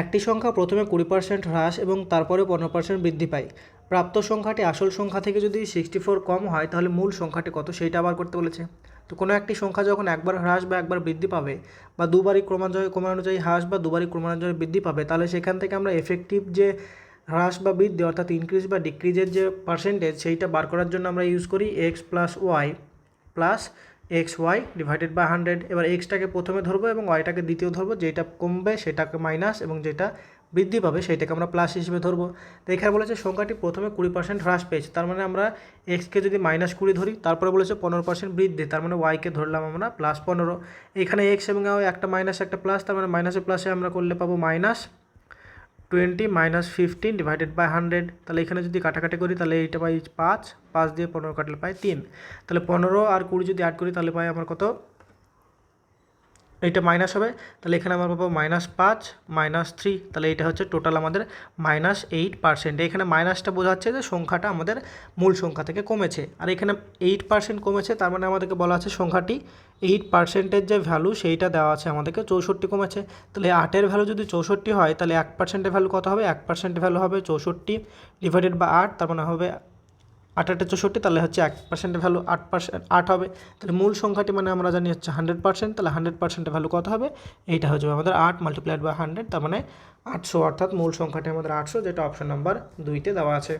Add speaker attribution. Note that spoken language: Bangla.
Speaker 1: একটি সংখ্যা প্রথমে কুড়ি পার্সেন্ট হ্রাস এবং তারপরে পনেরো পার্সেন্ট বৃদ্ধি পায়। প্রাপ্ত সংখ্যাটি আসল সংখ্যা থেকে যদি সিক্সটি ফোর কম হয়, তাহলে মূল সংখ্যাটি কত সেইটা আবার করতে বলেছে। তো কোনো একটি সংখ্যা যখন একবার হ্রাস বা একবার বৃদ্ধি পাবে বা দুবারই ক্রমান্বয়ে ক্রমানুযায়ী হ্রাস বা দুবারই ক্রমানুযায়ী বৃদ্ধি পাবে, তাহলে সেখান থেকে আমরা এফেক্টিভ যে হ্রাস বা বৃদ্ধি অর্থাৎ ইনক্রিজ বা ডিক্রিজের যে পার্সেন্টেজ সেইটা বার করার জন্য আমরা ইউজ করি X plus Y plus X Y divided by hundred. এবার এক্সটাকে প্রথমে ধরবো এবং ওয়াইটাকে দ্বিতীয় ধরবো। যেটা কমবে সেটাকে মাইনাস এবং যেটা বৃদ্ধি পাবে সেইটাকে আমরা প্লাস হিসেবে ধরবো। তো এখানে বলেছে সংখ্যাটি প্রথমে কুড়ি পার্সেন্ট হ্রাস পেয়েছে। তার মানে আমরা এক্সকে যদি মাইনাস কুড়ি ধরি, তারপরে বলেছে পনেরো পার্সেন্ট বৃদ্ধি। তার মানে ওয়াইকে ধরলাম আমরা প্লাস পনেরো। এখানে এক্স এবং একটা মাইনাস, একটা প্লাস। তার মানে মাইনাসে প্লাসে আমরা করলে পাবো minus twenty minus fifteen divided by hundred. তাহলে এখানে যদি কাটাকাটি করি, তাহলে এইটা পাই পাঁচ পাঁচ দিয়ে পনেরো কাটলে পাই তিন। তাহলে পনেরো আর কুড়ি যদি অ্যাড করি, তাহলে পাই আমার কত? এইটা মাইনাস হবে। তাহলে এখানে আমার পাবো মাইনাস পাঁচ মাইনাস থ্রি তাহলে এইটা হচ্ছে টোটাল আমাদের মাইনাস এইট পার্সেন্ট এখানে মাইনাসটা বোঝাচ্ছে যে সংখ্যাটা আমাদের মূল সংখ্যা থেকে কমেছে। আর এখানে এইট পার্সেন্ট কমেছে, তার মানে আমাদেরকে বলা আছে সংখ্যাটি এইট পার্সেন্টের যে ভ্যালু সেইটা দেওয়া আছে আমাদেরকে, চৌষট্টি কমেছে। তাহলে আটের ভ্যালু যদি চৌষট্টি হয়, তাহলে এক পার্সেন্টের ভ্যালু কত হবে? এক পার্সেন্টের ভ্যালু হবে চৌষট্টি ডিভাইডেড বা আট তার মানে হবে আট আটে চৌষট্টি, তাহলে হচ্ছে এক পার্সেন্টের ভ্যালু আট পার্সেন্ট আট হবে। তাহলে মূল সংখ্যাটি মানে আমরা জানি হচ্ছে হান্ড্রেড পার্সেন্ট তাহলে হান্ড্রেড পার্সেন্টের ভ্যালু কত হবে? এইটা হয়ে যাবে আমাদের আট মাল্টিপ্লাইড বাই হান্ড্রেড তার মানে আটশো, অর্থাৎ মূল সংখ্যাটি আমাদের আটশো, যেটা অপশন নাম্বার দুইতে দেওয়া আছে।